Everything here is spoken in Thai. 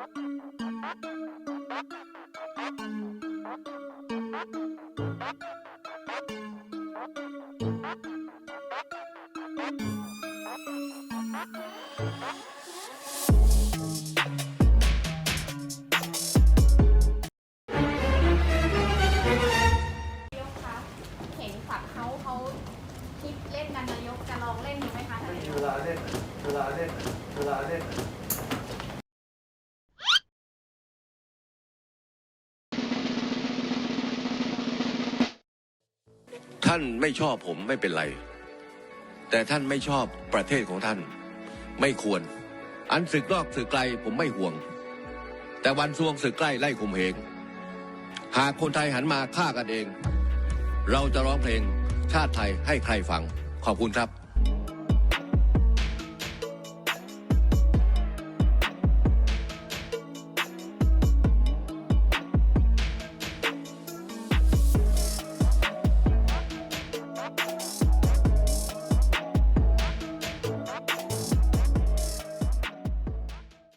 นายกคะเห็นฝักเขาเขาคิดเล่นกันนายกจะลองเล่นดูไหมคะท่านนายก เวลาเล่นเวลาเล่นเวลาเล่น ท่านไม่ชอบผมไม่เป็นไร แต่ท่านไม่ชอบประเทศของท่าน ไม่ควร อันศึกนอกศึกไกลผมไม่ห่วง แต่วันทวงศึกใกล้ไล่ข่มเหงหากคนไทยหันมาฆ่ากันเอง เราจะร้องเพลงชาติไทยให้ใครฟังขอบคุณครับ